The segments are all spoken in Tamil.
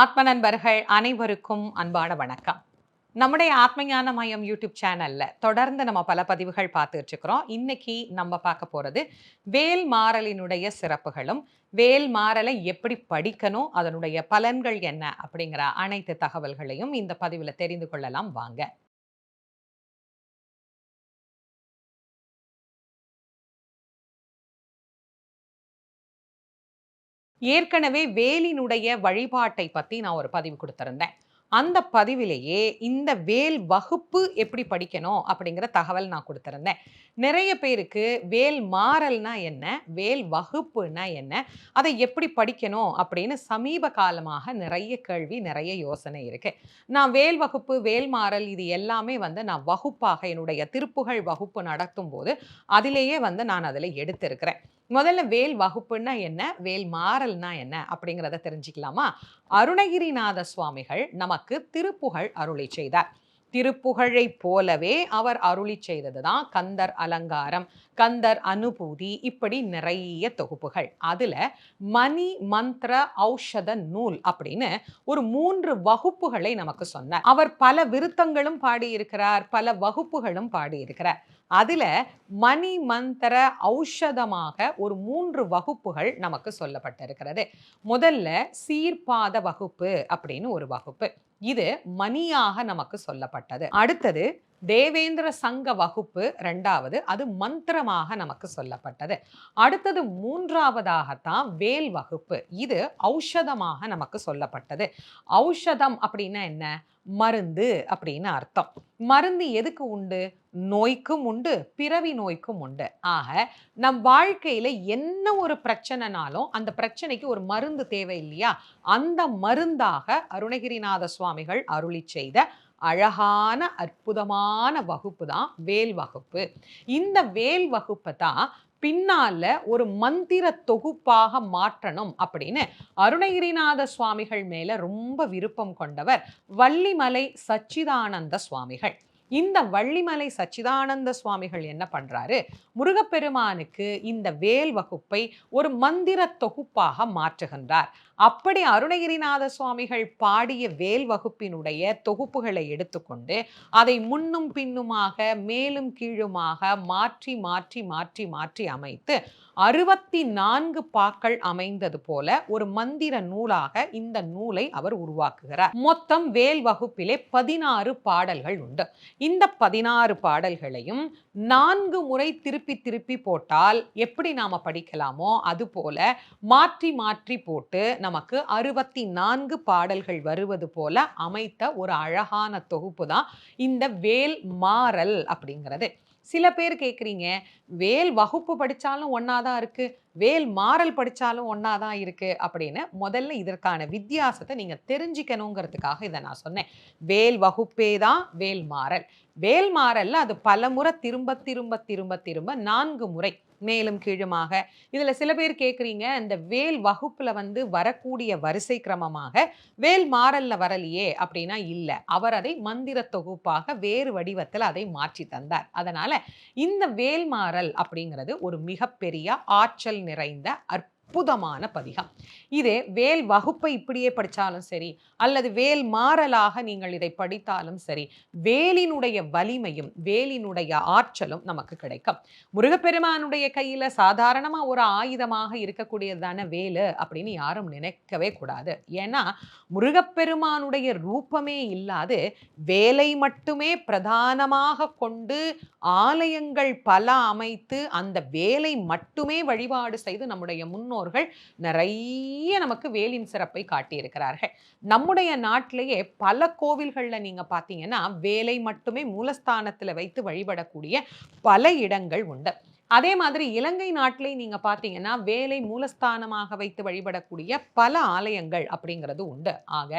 ஆத்ம நண்பர்கள் அனைவருக்கும் அன்பான வணக்கம். நம்முடைய ஆத்மஞான மயம் யூடியூப் சேனல்ல தொடர்ந்து நம்ம பல பதிவுகள் பார்த்துட்டு இருக்கிறோம் இன்னைக்கு நம்ம பார்க்க போறது வேல் மாறலினுடைய சிறப்புகளும் வேல் மாறலை எப்படி படிக்கணும் அதனுடைய பலன்கள் என்ன அப்படிங்கிற அனைத்து தகவல்களையும் இந்த பதிவில் தெரிந்து கொள்ளலாம். வாங்க. ஏற்கனவே வேலினுடைய வழிபாட்டை பற்றி நான் ஒரு பதிவு கொடுத்துருந்தேன். அந்த பதிவிலேயே இந்த வேல் வகுப்பு எப்படி படிக்கணும் அப்படிங்கிற தகவல் நான் கொடுத்துருந்தேன். நிறைய பேருக்கு வேல் மாறல்னா என்ன வேல் வகுப்புனா என்ன அதை எப்படி படிக்கணும் அப்படின்னு சமீப காலமாக நிறைய கேள்வி நிறைய யோசனை இருக்குது நான் வேல் வகுப்பு வேல் மாறல் இது எல்லாமே வந்து நான் வகுப்பாக என்னுடைய திருப்புகழ் வகுப்பு நடத்தும் போது அதிலேயே வந்து நான் அதில் எடுத்திருக்கிறேன். முதல்ல வேல் வகுப்புன்னா என்ன? வேல் மாறல்னா என்ன? அப்படிங்கிறத தெரிஞ்சுக்கலாமா? அருணகிரிநாத சுவாமிகள் நமக்கு திருப்புகழ் அருளி செய்தார். திருப்புகழை போலவே அவர் அருளி செய்ததுதான் கந்தர் அலங்காரம். கந்தர் அனுபூதி இப்படி நிறைய தொகுப்புகள். அதில் மணி மந்திர ஔஷத நூல் அப்படின்னு ஒரு மூன்று வகுப்புகளை நமக்கு சொன்னார். அவர் பல விருத்தங்களும் பாடியிருக்கிறார் பல வகுப்புகளும் பாடியிருக்கிறார். அதில் மணி மந்திர ஔஷதமாக ஒரு மூன்று வகுப்புகள் நமக்கு சொல்லப்பட்டிருக்கிறது. முதல்ல சீர்பாத வகுப்பு அப்படின்னு ஒரு வகுப்பு. இது மணியாக நமக்கு சொல்லப்பட்டது. அடுத்தது தேவேந்திர சங்க வகுப்பு ரெண்டாவது அது மந்திரமாக நமக்கு சொல்லப்பட்டது. அடுத்தது மூன்றாவதாகத்தான் வேல் வகுப்பு. இது ஔஷதமாக நமக்கு சொல்லப்பட்டது. ஔஷதம் அப்படின்னா என்ன? மருந்து அப்படின்னு அர்த்தம். மருந்து எதுக்கு உண்டு? நோய்க்கும் உண்டு பிறவி நோய்க்கும் உண்டு. ஆக நம் வாழ்க்கையில் என்ன ஒரு பிரச்சனைனாலும் அந்த பிரச்சனைக்கு ஒரு மருந்து தேவை இல்லையா அந்த மருந்தாக அருணகிரிநாத சுவாமிகள் அருளி செய்த அழகான அற்புதமான வகுப்பு தான் வேல் வகுப்பு. இந்த வேல் வகுப்பை தான் பின்னால ஒரு மந்திர தொகுப்பாக மாற்றணும் அப்படின்னு அருணகிரிநாத சுவாமிகள் மேல ரொம்ப விருப்பம் கொண்டவர் வள்ளிமலை சச்சிதானந்த சுவாமிகள். இந்த வள்ளிமலை சச்சிதானந்த சுவாமிகள் என்ன பண்றாரு? முருகப்பெருமானுக்கு இந்த வேல் வகுப்பை ஒரு மந்திர தொகுப்பாக மாற்றுகின்றார். அப்படி அருணகிரிநாத சுவாமிகள் பாடிய வேல் வகுப்பினுடைய தொகுப்புகளை எடுத்துக்கொண்டு அதை முன்னும் பின்னுமாக மேலும் கீழுமாக மாற்றி மாற்றி மாற்றி மாற்றி அமைத்து அறுபத்தி நான்கு பாக்கள் அமைந்தது போல ஒரு மந்திர நூலாக இந்த நூலை அவர் உருவாக்குகிறார். மொத்தம் வேல் வகுப்பிலே பதினாறு பாடல்கள் உண்டு. இந்த பதினாறு பாடல்களையும் நான்கு முறை திருப்பி திருப்பி போட்டால் எப்படி நாம படிக்கலாமோ அது போல மாற்றி மாற்றி போட்டு நமக்கு அறுபத்தி நான்கு பாடல்கள் வருவது போல அமைத்த ஒரு அழகான தொகுப்பு தான் இந்த வேல் மாறல் அப்படிங்கிறது. சில பேர் கேட்குறீங்க வேல் வகுப்பு படித்தாலும் ஒன்றா தான் இருக்குது வேல் மாறல் படித்தாலும் ஒன்றா தான் இருக்குது அப்படின்னு முதல்ல இதற்கான வித்தியாசத்தை நீங்கள் தெரிஞ்சுக்கணுங்கிறதுக்காக இதை நான் சொன்னேன். வேல் வகுப்பே தான் வேல் மாறல். வேல் மாறல்ல அது பல முறை திரும்ப திரும்ப திரும்ப திரும்ப நான்கு முறை மேலும் கீழுமாக. இதில் சில பேர் கேட்குறீங்க இந்த வேல் வகுப்பில் வந்து வரக்கூடிய வரிசை கிரமமாக வேல் மாறல்ல வரலையே அப்படின்னா இல்லை. அவர் அதை மந்திர தொகுப்பாக வேறு வடிவத்தில் அதை மாற்றி தந்தார். அதனால் இந்த வேல் மாறல் அப்படிங்கிறது ஒரு மிகப்பெரிய ஆற்றல் நிறைந்த அற்ப அற்புதமான பதிகம். இது வேல் வகுப்பை இப்படியே படித்தாலும் சரி அல்லது வேல் மாறலாக நீங்கள் இதை படித்தாலும் சரி வேலினுடைய வலிமையும் வேலினுடைய ஆற்றலும் நமக்கு கிடைக்கும். முருகப்பெருமானுடைய கையில் சாதாரணமாக ஒரு ஆயுதமாக இருக்கக்கூடியதான வேலு அப்படின்னு யாரும் நினைக்கவே கூடாது. ஏன்னா முருகப்பெருமானுடைய ரூபமே இல்லாது வேலை மட்டுமே பிரதானமாக கொண்டு ஆலயங்கள் பல அமைத்து அந்த வேலை மட்டுமே வழிபாடு செய்து நம்முடைய முன்னோர் முன்னோர்கள் நிறைய நமக்கு வேலின் சிறப்பை காட்டியிருக்கிறார்கள். நம்முடைய நாட்டிலேயே பல கோவில்களில் நீங்கள் பார்த்தீங்கன்னா வேலை மட்டுமே மூலஸ்தானத்தில் வைத்து வழிபடக்கூடிய பல இடங்கள் உண்டு. அதே மாதிரி இலங்கை நாட்டிலே நீங்க பார்த்தீங்கன்னா வேலை மூலஸ்தானமாக வைத்து வழிபடக்கூடிய பல ஆலயங்கள் அப்படிங்கிறது உண்டு. ஆக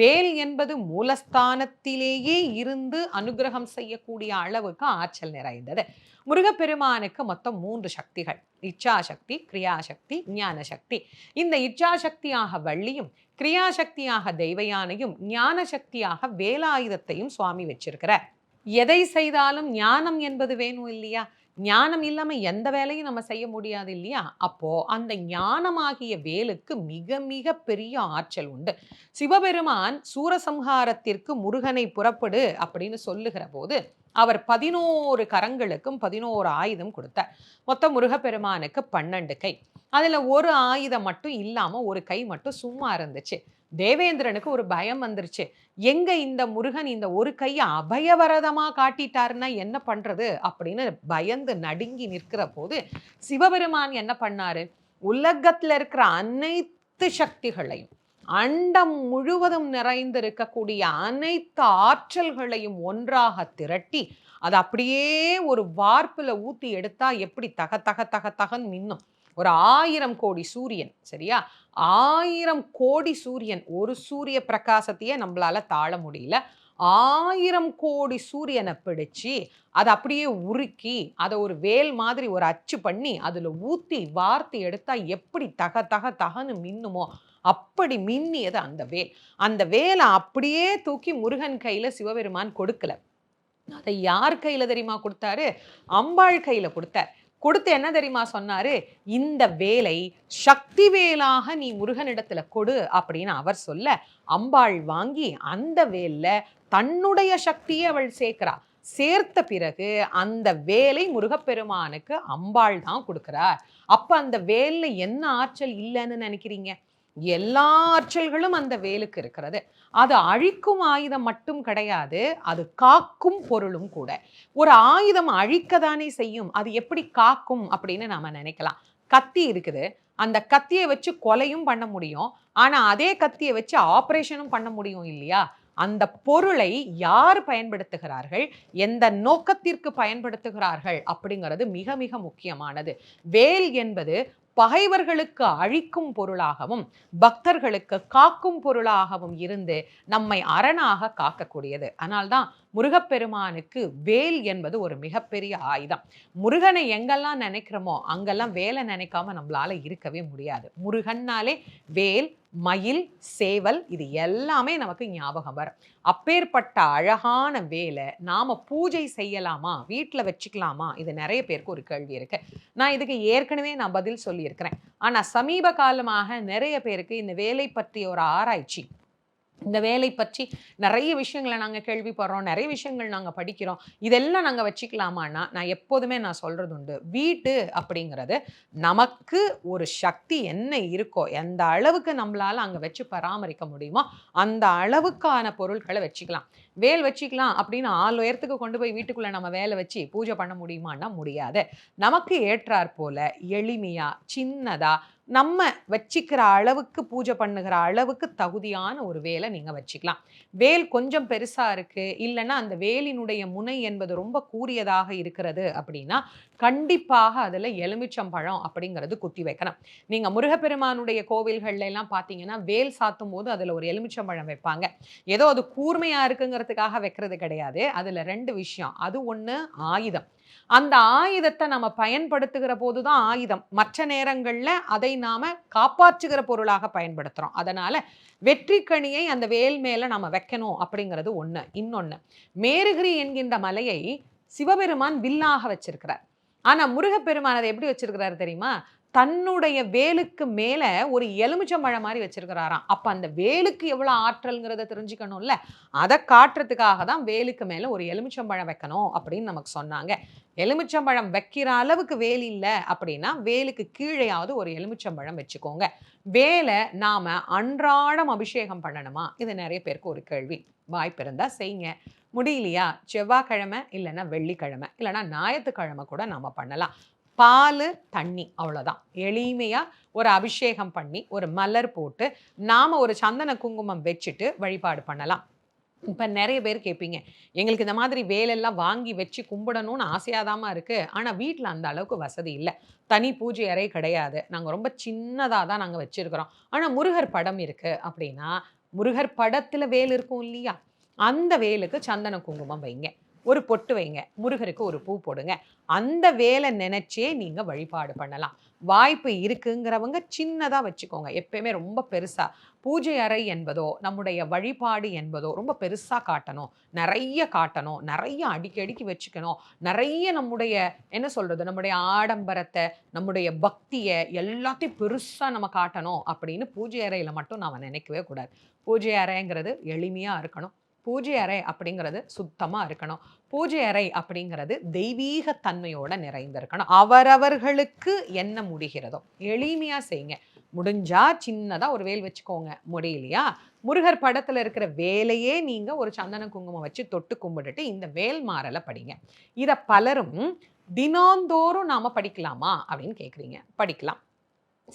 வேல் என்பது மூலஸ்தானத்திலேயே இருந்து அனுகிரகம் செய்யக்கூடிய அளவுக்கு ஆற்றல் நிறைந்தது. முருகப்பெருமானுக்கு மொத்தம் மூன்று சக்திகள். இச்சாசக்தி கிரியாசக்தி ஞான சக்தி இந்த இச்சாசக்தியாக வள்ளியும் கிரியாசக்தியாக தெய்வயானையும் ஞான சக்தியாக வேலாயுதத்தையும் சுவாமி வச்சிருக்கிறார். எதை செய்தாலும் ஞானம் என்பது வேணும் இல்லையா? ஞானம் இல்லாமல் எந்த வேலையும் நம்ம செய்ய முடியாது இல்லையா? அப்போ அந்த ஞானமாகிய வேலுக்கு மிக மிக பெரிய ஆற்றல் உண்டு. சிவபெருமான் சூரசம்ஹாரத்திற்கு முருகனை புறப்படு அப்படின்னு சொல்லுகிற போது அவர் பதினோரு கரங்களுக்கும் பதினோரு ஆயுதம் கொடுத்தார். மொத்தம் முருகப்பெருமானுக்கு பன்னெண்டு கை. அதுல ஒரு ஆயுதம் மட்டும் இல்லாம ஒரு கை மட்டும் சும்மா இருந்துச்சு. தேவேந்திரனுக்கு ஒரு பயம் வந்துருச்சு. எங்க இந்த முருகன் இந்த ஒரு கையை அபயவரதமா காட்டிட்டாருன்னா என்ன பண்றது? அப்படின்னு பயந்து நடுங்கி நிற்கிற போது சிவபெருமான் என்ன பண்ணாரு? உலகத்துல இருக்கிற அனைத்து சக்திகளையும் அண்டம் முழுவதும் நிறைந்திருக்கக்கூடிய அனைத்து ஆற்றல்களையும் ஒன்றாக திரட்டி அது அப்படியே ஒரு வார்ப்பில் ஊற்றி எடுத்தா எப்படி தக தக தக தகன் மின்னும். ஒரு ஆயிரம் கோடி சூரியன் சரியா? ஆயிரம் கோடி சூரியன் ஒரு சூரிய பிரகாசத்தையே நம்மளால தாழ முடியல. ஆயிரம் கோடி சூரியனை பிடிச்சி அதை அப்படியே உருக்கி அதை ஒரு வேல் மாதிரி ஒரு அச்சு பண்ணி அதில் ஊற்றி வார்த்தை எடுத்தால் எப்படி தக தக தகன்னு மின்னுமோ அப்படி மின்னியது அந்த வேல். அந்த வேலை அப்படியே தூக்கி முருகன் கையில் சிவபெருமான் கொடுக்கல. அதை யார் கையில் தெரியுமா கொடுத்தாரு? அம்பாள் கையில் கொடுத்தார். கொடுத்து என்ன தெரியுமா சொன்னாரு? இந்த வேலை சக்தி வேலாக நீ முருகனிடத்துல கொடு அப்படின்னு அவர் சொல்ல அம்பாள் வாங்கி அந்த வேல்ல தன்னுடைய சக்தியை அவள் சேர்க்கிறா. சேர்த்த பிறகு அந்த வேலை முருகப்பெருமானுக்கு அம்பாள் தான் கொடுக்கிறார். அப்ப அந்த வேல்ல என்ன ஆற்றல் இல்லைன்னு நினைக்கிறீங்க? எல்லா ஆற்றல்களும் அந்த வேலுக்கு இருக்கிறது. அது அழிக்கும் ஆயுதம் மட்டும் கிடையாது அது காக்கும் பொருளும் கூட. ஒரு ஆயுதம் அழிக்கதானே செய்யும் அது எப்படி காக்கும் அப்படின்னு நாம நினைக்கலாம். கத்தி இருக்குது அந்த கத்தியை வச்சு கொலையும் பண்ண முடியும். ஆனால் அதே கத்தியை வச்சு ஆப்ரேஷனும் பண்ண முடியும் இல்லையா? அந்த பொருளை யார் பயன்படுத்துகிறார்கள் எந்த நோக்கத்திற்கு பயன்படுத்துகிறார்கள் அப்படிங்கிறது மிக மிக முக்கியமானது. வேல் என்பது பகைவர்களுக்கு அழிக்கும் பொருளாகவும் பக்தர்களுக்கு காக்கும் பொருளாகவும் இருந்து நம்மை அரணாக காக்கக்கூடியது. அதனால்தான் முருகப்பெருமானுக்கு வேல் என்பது ஒரு மிகப்பெரிய ஆயுதம். முருகனை எங்கெல்லாம் நினைக்கிறோமோ அங்கெல்லாம் வேலை நினைக்காம நம்மளால இருக்கவே முடியாது. முருகன்னாலே வேல் மயில் சேவல் இது எல்லாமே நமக்கு ஞாபகம் வரும். அப்பேற்பட்ட அழகான வேலை நாம பூஜை செய்யலாமா? வீட்டில் வச்சுக்கலாமா? இது நிறைய பேருக்கு ஒரு கேள்வி இருக்கு. நான் இதுக்கு ஏற்கனவே நான் பதில் சொல்லியிருக்கிறேன். ஆனால் சமீப காலமாக நிறைய பேருக்கு இந்த வேலை பற்றிய ஒரு ஆராய்ச்சி இந்த வேலை பற்றி நிறைய விஷயங்களை நாங்கள் கேள்விப்படுறோம் நிறைய விஷயங்கள் நாங்கள் படிக்கிறோம். இதெல்லாம் நாங்கள் வச்சுக்கலாமான்னா நான் எப்போதுமே நான் சொல்கிறது உண்டு. வீட்டு அப்படிங்கிறது நமக்கு ஒரு சக்தி என்ன இருக்கோ எந்த அளவுக்கு நம்மளால் அங்கே வச்சு பராமரிக்க முடியுமோ அந்த அளவுக்கான பொருட்களை வச்சுக்கலாம். வேல் வச்சுக்கலாம் அப்படின்னு ஆள் உயரத்துக்கு கொண்டு போய் வீட்டுக்குள்ளே நம்ம வேலை வச்சு பூஜை பண்ண முடியுமான்னா முடியாது. நமக்கு ஏற்றாற் போல எளிமையாக சின்னதாக நம்ம வச்சிக்கிற அளவுக்கு பூஜை பண்ணுகிற அளவுக்கு தகுதியான ஒரு வேலை நீங்கள் வச்சுக்கலாம். வேல் கொஞ்சம் பெருசாக இருக்குது இல்லைன்னா அந்த வேலினுடைய முனை என்பது ரொம்ப கூறியதாக இருக்கிறது அப்படின்னா கண்டிப்பாக அதில் எலுமிச்சம்பழம் அப்படிங்கிறது குத்தி வைக்கணும். நீங்கள் முருகப்பெருமானுடைய கோவில்கள்ல எல்லாம் பார்த்தீங்கன்னா வேல் சாத்தும் போது அதில் ஒரு எலுமிச்சம்பழம் வைப்பாங்க. ஏதோ அது கூர்மையாக இருக்குங்கிறதுக்காக வைக்கிறது கிடையாது. அதில் ரெண்டு விஷயம். அது ஒன்று ஆயுதம். அந்த ஆயுதத்தை நம்ம பயன்படுத்துகிற போது தான் ஆயுதம். மற்ற நேரங்களில் அதை நாம காப்பாற்றுகிற பொருளாக பயன்படுத்துகிறோம் அதனால வெற்றி கணியை அந்த வேல் மேலே நம்ம வைக்கணும் அப்படிங்கிறது ஒன்று இன்னொன்று மேருகிரி என்கின்ற மலையை சிவபெருமான் வில்லாக வச்சிருக்கிறார். ஆனால் முருகப்பெருமான் அதை எப்படி வச்சிருக்கிறாரு தெரியுமா? தன்னுடைய வேலுக்கு மேலே ஒரு எலுமிச்சம்பழம் மாதிரி வச்சிருக்கிறாராம். அப்போ அந்த வேலுக்கு எவ்வளோ ஆற்றல்ங்கிறத தெரிஞ்சுக்கணும்ல? அதை காட்டுறதுக்காக தான் வேலுக்கு மேலே ஒரு எலுமிச்சம்பழம் வைக்கணும் அப்படின்னு நமக்கு சொன்னாங்க. எலுமிச்சம்பழம் வைக்கிற அளவுக்கு வேல் இல்லை அப்படின்னா வேலுக்கு கீழேயாவது ஒரு எலுமிச்சம்பழம் வச்சுக்கோங்க. வேலை நாம் அன்றாடம் அபிஷேகம் பண்ணணுமா? இது நிறைய பேருக்கு ஒரு கேள்வி. வாய்ப்பு இருந்தால் செய்யுங்க. முடியலையா? செவ்வாய்க்கிழமை இல்லைன்னா வெள்ளிக்கிழமை. இல்லைன்னா ஞாயிற்றுக்கிழமை கூட நம்ம பண்ணலாம். பால் தண்ணி அவ்வளோதான் எளிமையாக ஒரு அபிஷேகம் பண்ணி ஒரு மலர் போட்டு நாம் ஒரு சந்தன குங்குமம் வச்சுட்டு வழிபாடு பண்ணலாம். இப்போ நிறைய பேர் கேட்பீங்க எங்களுக்கு இந்த மாதிரி வேலெல்லாம் வாங்கி வச்சு கும்பிடணும்னு ஆசையாதாமா இருக்குது ஆனால் வீட்டில் அந்த அளவுக்கு வசதி இல்லை. தனி பூஜை அறை கிடையாது. நாங்கள் ரொம்ப சின்னதாக தான் நாங்கள் வச்சுருக்கிறோம். ஆனால் முருகர் படம் இருக்குது அப்படின்னா முருகர் படத்தில் வேல் இருக்கும் இல்லையா? அந்த வேலுக்கு சந்தன குங்குமம் வைங்க. ஒரு பொட்டு வைங்க. முருகருக்கு ஒரு பூ போடுங்க. அந்த வேலை நினைச்சே நீங்க வழிபாடு பண்ணலாம். வாய்ப்பு இருக்குங்கிறவங்க சின்னதா வச்சுக்கோங்க. எப்பயுமே ரொம்ப பெருசா. பூஜை அறை என்பதோ நம்முடைய வழிபாடு என்பதோ ரொம்ப பெருசா காட்டணும். நிறைய காட்டணும். நிறைய அடிக்கடிக்கு வச்சுக்கணும். நிறைய நம்முடைய என்ன சொல்றது நம்முடைய ஆடம்பரத்தை நம்முடைய பக்தியை எல்லாத்தையும் பெருசா நம்ம காட்டணும் அப்படின்னு பூஜை அறையில மட்டும் நாம நினைக்கவே கூடாது. பூஜை அறைங்கிறது எளிமையா இருக்கணும். பூஜை அறை அப்படிங்கிறது சுத்தமாக இருக்கணும். பூஜை அறை அப்படிங்கிறது தெய்வீக தன்மையோட நிறைந்திருக்கணும். அவரவர்களுக்கு என்ன முடிகிறதோ எளிமையாக செய்யுங்க. முடிஞ்சா சின்னதாக ஒரு வேல் வச்சுக்கோங்க. முடியலையா? முருகர் படத்தில் இருக்கிற வேலையே நீங்கள் ஒரு சந்தன குங்குமம் வச்சு தொட்டு கும்பிட்டுட்டு இந்த வேல் மாறலை படிங்க. இதை பலரும் தினந்தோறும் நாம படிக்கலாமா அப்படின்னு கேட்குறீங்க படிக்கலாம்.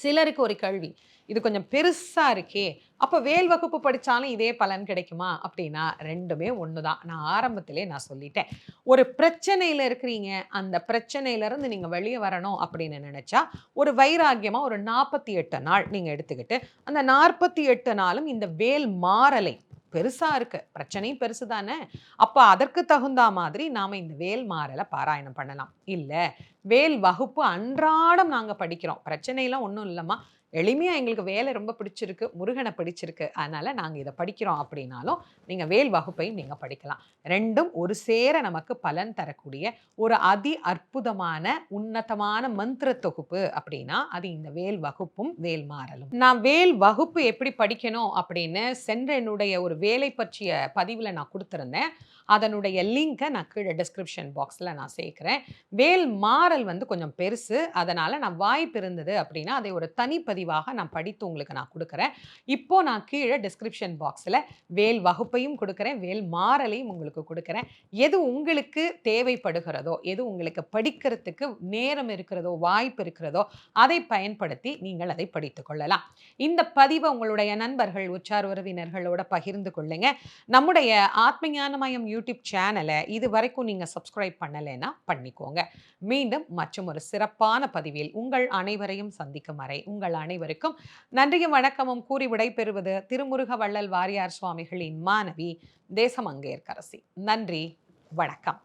சிலருக்கு ஒரு கேள்வி இது கொஞ்சம் பெருசாக இருக்கே அப்போ வேல் வகுப்பு படித்தாலும் இதே பலன் கிடைக்குமா? அப்படின்னா ரெண்டுமே ஒன்று தான் நான் ஆரம்பத்திலே நான் சொல்லிட்டேன். ஒரு பிரச்சனையில் இருக்கிறீங்க அந்த பிரச்சனையிலேருந்து நீங்கள் வெளியே வரணும் அப்படின்னு நினச்சா ஒரு வைராக்கியமாக ஒரு நாற்பத்தி எட்டு நாள் நீங்கள் எடுத்துக்கிட்டு அந்த நாற்பத்தி எட்டு நாளும் இந்த வேல் மாறலை. பெருசாக இருக்குது பிரச்சனையும் பெருசு தானே? அப்போ அதற்கு தகுந்த மாதிரி நாம் இந்த வேல் மாறலை பாராயணம் பண்ணலாம். இல்லை வேல் வகுப்பு அன்றாடம் நாங்கள் படிக்கிறோம். பிரச்சனையெல்லாம் ஒன்றும் இல்லைம்மா. எளிமையாக எங்களுக்கு வேலை ரொம்ப பிடிச்சிருக்கு முருகனை பிடிச்சிருக்கு. அதனால் நாங்கள் இதை படிக்கிறோம் அப்படின்னாலும் நீங்கள் வேல் வகுப்பையும் நீங்கள் படிக்கலாம். ரெண்டும் ஒரு சேர நமக்கு பலன் தரக்கூடிய ஒரு அதி அற்புதமான உன்னதமான மந்திர தொகுப்பு அப்படின்னா அது இந்த வேல் வகுப்பும் வேல் மாறலும். நான் வேல் வகுப்பு எப்படி படிக்கணும் அப்படின்னு சென்ற என்னுடைய ஒரு வேலை பற்றிய பதிவில் நான் கொடுத்துருந்தேன். அதனுடைய லிங்கை நான் கீழே டிஸ்கிரிப்ஷன் பாக்ஸில் நான் சேர்க்குறேன். வேல் மாறல் வந்து கொஞ்சம் பெருசு. அதனால் நான் வாய்ப்பு இருந்தது அப்படின்னா அதை ஒரு தனிப்பதிவாக நான் படித்து உங்களுக்கு நான் கொடுக்குறேன். இப்போது நான் கீழே டிஸ்கிரிப்ஷன் பாக்ஸில் வேல் வகுப்பையும் கொடுக்குறேன். வேல் மாறலையும் உங்களுக்கு கொடுக்குறேன். எது உங்களுக்கு தேவைப்படுகிறதோ எது உங்களுக்கு படிக்கிறதுக்கு நேரம் இருக்கிறதோ வாய்ப்பு இருக்கிறதோ அதை பயன்படுத்தி நீங்கள் அதை படித்து கொள்ளலாம். இந்த பதிவை உங்களுடைய நண்பர்கள் உச்சார் உறவினர்களோட பகிர்ந்து கொள்ளுங்க. நம்முடைய ஆத்மஞானமயம் யூடியூப் சேனலை இது வரைக்கும் நீங்கள் சப்ஸ்கிரைப் பண்ணலைன்னா பண்ணிக்கோங்க. மீண்டும் மற்றும் ஒரு சிறப்பான பதிவில் உங்கள் அனைவரையும் சந்திக்கும் வரை உங்கள் அனைவருக்கும் நன்றியும் வணக்கமும் கூறி விடைபெறுவது திருமுருக வள்ளல் வாரியார் சுவாமிகளின் மாணவி தேசமங்கேற்கரசி. நன்றி வணக்கம்.